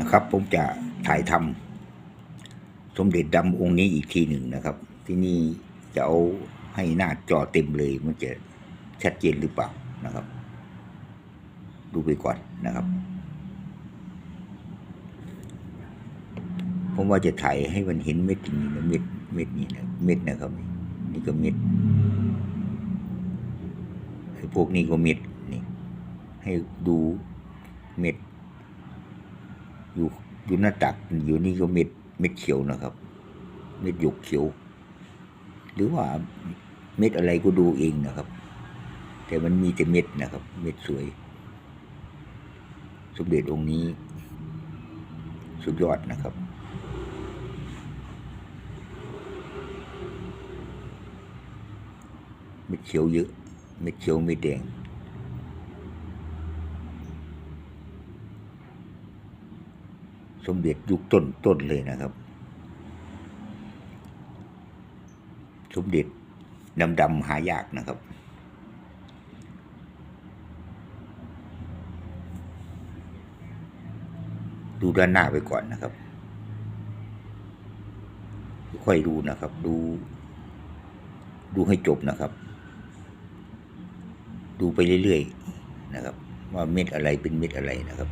นะครับ ผมจะถ่ายทำสมเด็จดำองค์นี้อีกทีหนึ่งนะครับ ที่นี่จะเอาให้หน้าจอเต็มเลย มันจะชัดเจนหรือเปล่านะครับ ดูไปก่อนนะครับ ผมว่าจะถ่ายให้มันเห็นเม็ดนี้นะเม็ดเม็ดนี้นะเม็ดนะครับ นี่ก็เม็ดไอ้พวกนี้ก็เม็ดนี่ให้ดูเม็ด อยู่อยู่หน้าตักอยู่นี่ก็เม็ดเม็ดเขียวนะครับ เม็ดหยกเขียว หรือว่าเม็ดอะไรก็ดูเองนะครับ แต่มันมีแต่เม็ดนะครับ เม็ดสวย สมเด็จองค์นี้ สุดยอดนะครับเม็ดเขียวเยอะเม็ดเขียวเม็ดแดง สมเด็จยุคต้นต้นเลยนะครับ สมเด็จดำดำๆหายากนะครับดูด้านหน้าไปก่อนนะครับ ค่อยดูนะครับ ดู ดูให้จบนะครับ ดูไปเรื่อยๆนะครับ ว่าเม็ดอะไรเป็นเม็ดอะไรนะครับ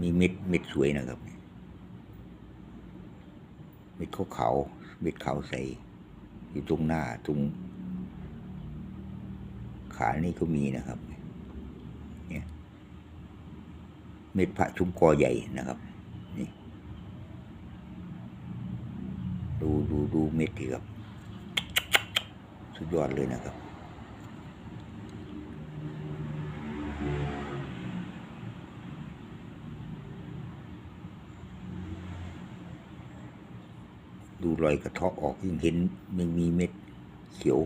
มีเม็ดเม็ดสวยนะครับ เม็ดขาวขาวเม็ดขาวใส อยู่ตรงหน้าตรง ขานี่ก็มีนะครับ เนี่ย เม็ดพระชุมกอใหญ่นะครับ นี่ ดูดูดูเม็ดดีครับ สุดยอดเลยนะครับ ดู รอยกระเทาะออกยิ่งเห็นยังมีเม็ดเขียว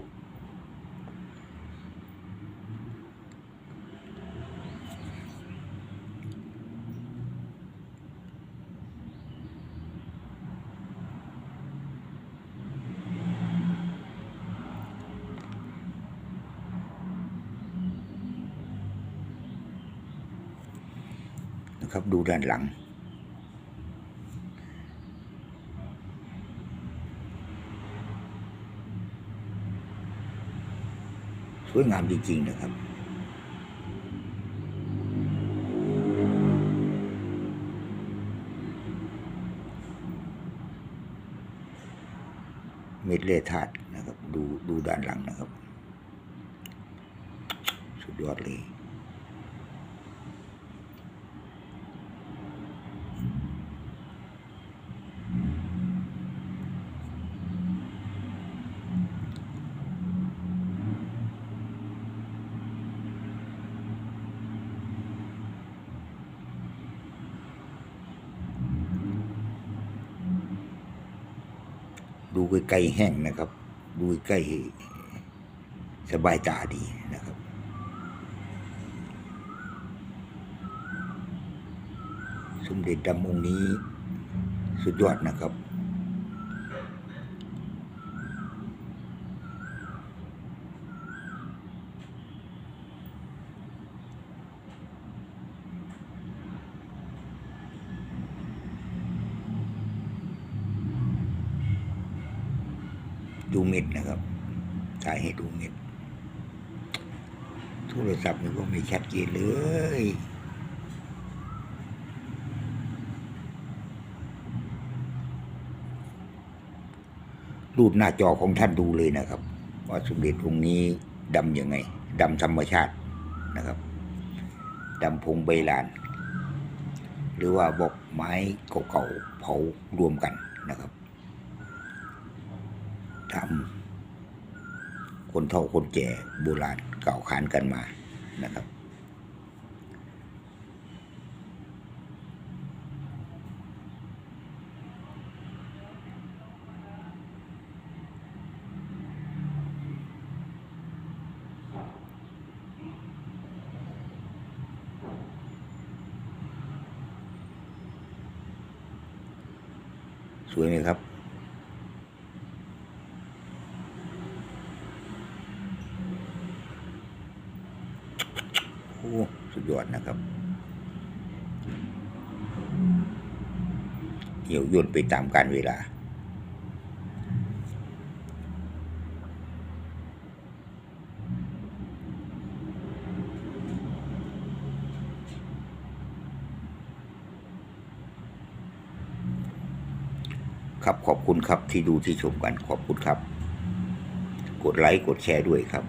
นะครับดูด้านหลัง ส วยงามจริงๆนะครับ เม็ดเล่ธาตุนะครับ ดูดูด้านหลังนะครับ สุดยอดเลย ดูใกล้ๆแห้งนะครับ ดูใกล้สบายตาดีนะครับสมเด็จดำองค์นี้สุดยอดนะครับ ดูเม็ดนะครับถ่ายให้ดูเม็ด โทรศัพท์มันก็ไม่ชัดเจนเลยรูปหน้าจอของท่านดูเลยนะครับ ว่าสมเด็จองค์นี้ดำยังไงดำธรรมชาตินะครับดำพงใบลาน หรือว่าบอกไม้เก่าๆเผารวมกันนะครับ ทำคนเฒ่าคนแก่โบราณเก่าวขานกันมานะครับ สวยไหมครับ สุดยอดนะครับเหี่ยวย่นไปตามกาลเวลา ครับขอบคุณครับที่ดูที่ชมกันขอบคุณครับ กดไลค์กดแชร์ด้วยครับ